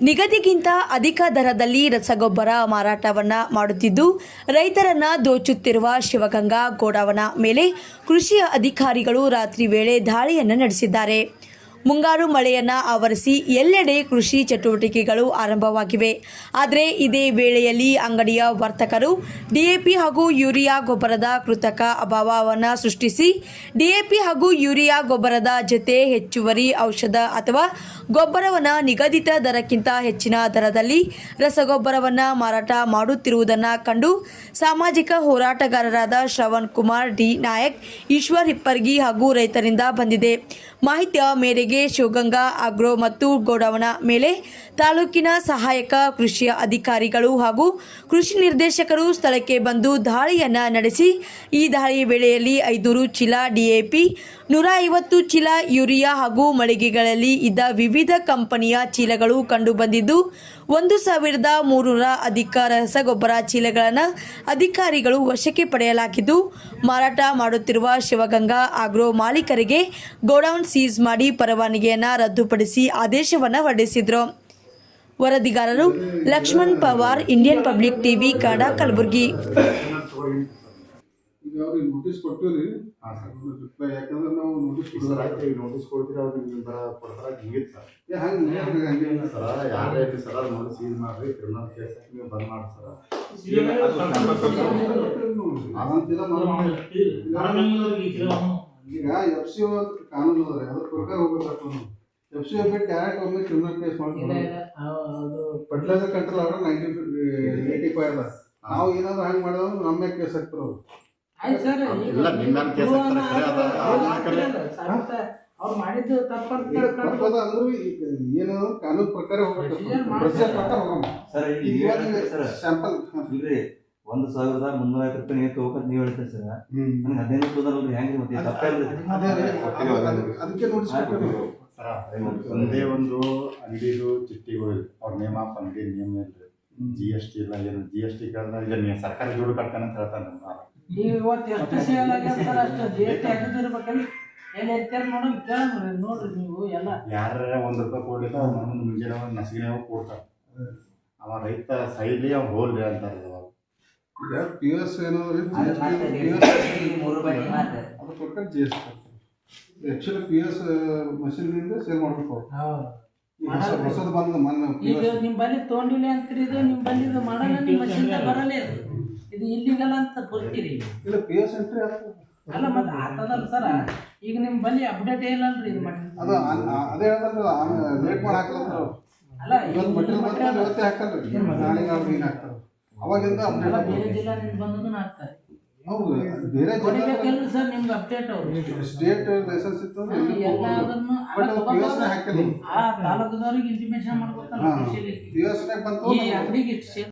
ನಿಗದಿಗಿಂತ ಅಧಿಕ ದರದಲ್ಲಿ ರಸಗೊಬ್ಬರ ಮಾರಾಟವನ್ನ ಮಾಡುತ್ತಿದ್ದು, ರೈತರನ್ನ ದೋಚುತ್ತಿರುವ ಶಿವಗಂಗಾ ಗೋಡಾವನ ಮೇಲೆ ಕೃಷಿ ಅಧಿಕಾರಿಗಳು ರಾತ್ರಿ ವೇಳೆ ದಾಳಿಯನ್ನು ನಡೆಸಿದ್ದಾರೆ. ಮುಂಗಾರು ಮಳೆಯನ್ನ ಆವರಿಸಿ ಎಲ್ಲೆಡೆ ಕೃಷಿ ಚಟುವಟಿಕೆಗಳು ಆರಂಭವಾಗಿವೆ. ಆದರೆ ಇದೇ ವೇಳೆಯಲ್ಲಿ ಅಂಗಡಿಯ ವರ್ತಕರು ಡಿಎಪಿ ಹಾಗೂ ಯೂರಿಯಾ ಗೊಬ್ಬರದ ಕೃತಕ ಅಭಾವವನ್ನು ಸೃಷ್ಟಿಸಿ ಡಿಎಪಿ ಹಾಗೂ ಯೂರಿಯಾ ಗೊಬ್ಬರದ ಜೊತೆ ಹೆಚ್ಚುವರಿ ಔಷಧ ಅಥವಾ ಗೊಬ್ಬರವನ್ನು ನಿಗದಿತ ದರಕ್ಕಿಂತ ಹೆಚ್ಚಿನ ದರದಲ್ಲಿ ರಸಗೊಬ್ಬರವನ್ನು ಮಾರಾಟ ಮಾಡುತ್ತಿರುವುದನ್ನು ಕಂಡು ಸಾಮಾಜಿಕ ಹೋರಾಟಗಾರರಾದ ಶ್ರವಣ್ ಕುಮಾರ್, ಡಿ ನಾಯಕ್, ಈಶ್ವರ್ ಹಿಪ್ಪರ್ಗಿ ಹಾಗೂ ರೈತರಿಂದ ಬಂದಿದೆ. ಮಾಹಿತಿಯ ಮೇರೆಗೆ ಶಿವಗಂಗಾ, ಆಗ್ರೋ ಮತ್ತು ಗೋಡವನ ಮೇಲೆ ತಾಲೂಕಿನ ಸಹಾಯಕ ಕೃಷಿ ಅಧಿಕಾರಿಗಳು ಹಾಗೂ ಕೃಷಿ ನಿರ್ದೇಶಕರು ಸ್ಥಳಕ್ಕೆ ಬಂದು ದಾಳಿಯನ್ನು ನಡೆಸಿ, ಈ ದಾಳಿ ವೇಳೆಯಲ್ಲಿ ಐದೂರು ಚೀಲ ಡಿಎಪಿ, ನೂರ ಐವತ್ತು ಚೀಲ ಯೂರಿಯಾ ಹಾಗೂ ಮಳಿಗೆಗಳಲ್ಲಿ ಇದ್ದ ವಿವಿಧ ಕಂಪನಿಯ ಚೀಲಗಳು ಕಂಡುಬಂದಿದ್ದು, ಒಂದು ಸಾವಿರದ ಮೂರರ ಅಧಿಕ ರಸಗೊಬ್ಬರ ಚೀಲಗಳನ್ನು ಅಧಿಕಾರಿಗಳು ವಶಕ್ಕೆ ಪಡೆಯಲಾಗಿದ್ದು, ಮಾರಾಟ ಮಾಡುತ್ತಿರುವ ಶಿವಗಂಗಾ, ಆಗ್ರೋ ಮಾಲೀಕರಿಗೆ ಗೋಡೌನ್ ಸೀಸ್ ಮಾಡಿ ಪರವಾನಗಿಯನ್ನು ರದ್ದುಪಡಿಸಿ ಆದೇಶವನ್ನು ಹೊರಡಿಸಿದ್ರು ವರದಿಗಾರರು Laxman Pawar Indian public TV Kannada Kalaburagi ಈಗ ಅವ್ರಿಗೆ ನೋಟಿಸ್ ಕೊಟ್ಟಿವ್ರಿ ಹಾಂ ಸರ್ ಈಗ ಎಫ್ ಸಿ ಕಾನೂನು ಅದ ಅದ್ರ ಪ್ರಕಾರ ಹೋಗ್ಬೇಕು ಎಫ್ ಸಿ ಬಿಟ್ಟು ಡೈರೆಕ್ಟ್ ಒಮ್ಮೆ ಕ್ರಿಮಿನಲ್ ಕೇಸ್ ಮಾಡ್ಕೊಂಡು ಫರ್ಟಿಲೈಸರ್ ಕಂಟ್ರೋಲ್ ಆದ್ರೆ ನೈನ್ಟೀನ್ ಏಯ್ಟಿ ಫೈವ್ ಅದ ನಾವು ಏನಾದ್ರು ಹಂಗೆ ಮಾಡೋದು ನಮ್ಮ ಮ್ಯಾಗ ಕೇಸ್ ಹಾಕ್ತಾರ ಇಲ್ಲ ನಿಮ್ಮ ಮೇಲೆ ಕೇಸ್ ಹಾಕ್ತಾರೆ ಅವ್ರು ಮಾಡಿದ್ದು ತಪ್ಪಂತ ಅಂದ್ರೂ ಏನು ಕಾನೂನು ಪ್ರಕಾರ ಹೋಗ್ಬೇಕು. ಪ್ರಕಾರ ಹೋಗಮ್ಮ. ಸರ್ ಸ್ಯಾಂಪಲ್ ಇಲ್ರಿ ಒಂದು ಸಾವಿರದ ಮುನ್ನೂರ ಐವತ್ತು ರೂಪಾಯಿ ನೀವು ತಗೋಕಂತ ನೀವು ಹೇಳ್ತೀರಿ ಸರ್. ನನಗೆ ಹದಿನೈದು ರೂಪಾಯಿ ಹೆಂಗೆ ಮತ್ತೆ? ತಪ್ಪೇ ಅದಕ್ಕೆ- ಒಂದೇ ಒಂದು ಅಂಗಡಿದು ಚಿಟ್ಟಿಗಳು ಅವ್ರ ನೇಮ್ ಆಫ್ ಅಂಗಡಿ ನೇಮ್ ಇಲ್ರಿ ಜಿ ಎಸ್ ಟಿ ಇಲ್ಲ ಏನು? ಜಿ ಎಸ್ ಟಿ ಈಗ ನೀವು ಸರ್ಕಾರ ದುಡ್ಡು ಕಟ್ತಾನೆ ಅಂತ ಹೇಳ್ತಾನೆ ನಮ್ಮ ಇವತ್ತು ಎಷ್ಟು ಸೇಲ್ ಆಗ್ಯದ ಸರ್? ಅಷ್ಟು ಜಿ ಎಸ್ ಟಿ ಹಾಕಿದಿರ್ಬೇಕಲ್ಲಿ ಎಲ್ಲಿ ಇರ್ತಾರೆ ನೋಡೋಣ ಕೇಳಮ್ರಿ ನೋಡ್ರಿ ನೀವು ಎಲ್ಲ. ಯಾರ ಒಂದು ರೂಪಾಯಿ ಕೊಡ್ಲಿಲ್ಲ ಅವ್ರು ಮುಂಜಾನೆ ನಸಿಗೆ ಕೊಡ್ತಾರೆ. ಅವ ರೈತ ಸೈಲಿ ಅವ್ನು ಹೋಲ್ರಿ ಅಂತಾರೆ ಇವಾಗ. ಈಗ ಪಿ ಎಸ್ ಏನಾದ್ರು ಅದ್ರ ಪ್ರಕಾರ G S actually P S ಮಷೀನ್ನಿಂದ sale ಮಾಡ್ಬೇಕು ಹೊಸದು ಬಂದ ಮೊನ್ನೆ ಈಗ ನಿಮ್ ಬಲ್ಲಿ ತೊಗೊಂಡಿಲ್ಲ ಅಂತೀರಿ ಇದು ನಿಮ್ಮ ಬಲ್ಲಿ ಇದು ಮಾಡಲ್ಲ ನಿಮ್ಮ ಬರಲ್ಲ ಇದು. ಇದು ಇಲ್ಲಿಗಲ್ಲ ಅಂತ ಬರ್ತೀರಿ ಇಲ್ಲ ಪಿ ಎಸ್ ಎಂಟ್ರಿ ಅಲ್ಲ ಮತ್ತೆ ಆತದಲ್ಲ ಸರ್. ಈಗ ನಿಮ್ಮ ಬಲ್ಲಿ ಅಪ್ಡೇಟ್ ಇಲ್ಲಲ್ರಿ ಇದು ಮಾಡಿ? ಅದು ಅದೇ ಹೇಳ್ದಲ್ಲ ಆಮೇಲೆ ಲೇಟ್ ಮಾಡಿ ಅಲ್ಲ ಇವತ್ತು ಮಟೀರಿಯಲ್ ಬಂದ್ರೆ ಇವತ್ತೇ ಹಾಕಲ್ರಿ. ನಾಳೆ ನಾಳೆ ಹಾಕ್ತಾರೆ? ಅವಾಗಿಂದ ಬೇರೆ ಅಪ್ಡೇಟ್ ಜಿಲ್ಲಾ ನಿಮ್ಗೆ ಬಂದದನ್ನ ಹಾಕ್ತಾರೆ ಹೌದು ಬೇರೆ ಹೊಡಿಬೇಕಲ್ರಿ ಸರ್ ನಿಮ್ಗೆ ಅಪ್ಡೇಟ್ ಅವರು. ಸ್ಟೇಟ್ ಲೈಸೆನ್ಸ್ ಇತ್ತು ಅಂದ್ರೆ ಎಲ್ಲ ಅದನ್ನು ಬಟ್ ಪಿ ಎಸ್ ಹಾಕಿಲ್ಲ ಆ ತಾಲೂಕದವ್ರಿಗೆ ಇಂಟಿಮೇಷನ್ ಮಾಡ್ಬೇಕಲ್ಲ. ಪಿ ಎಸ್ ಬಂತು ಈ ಅಂಗಡಿಗೆ ಇಷ್ಟು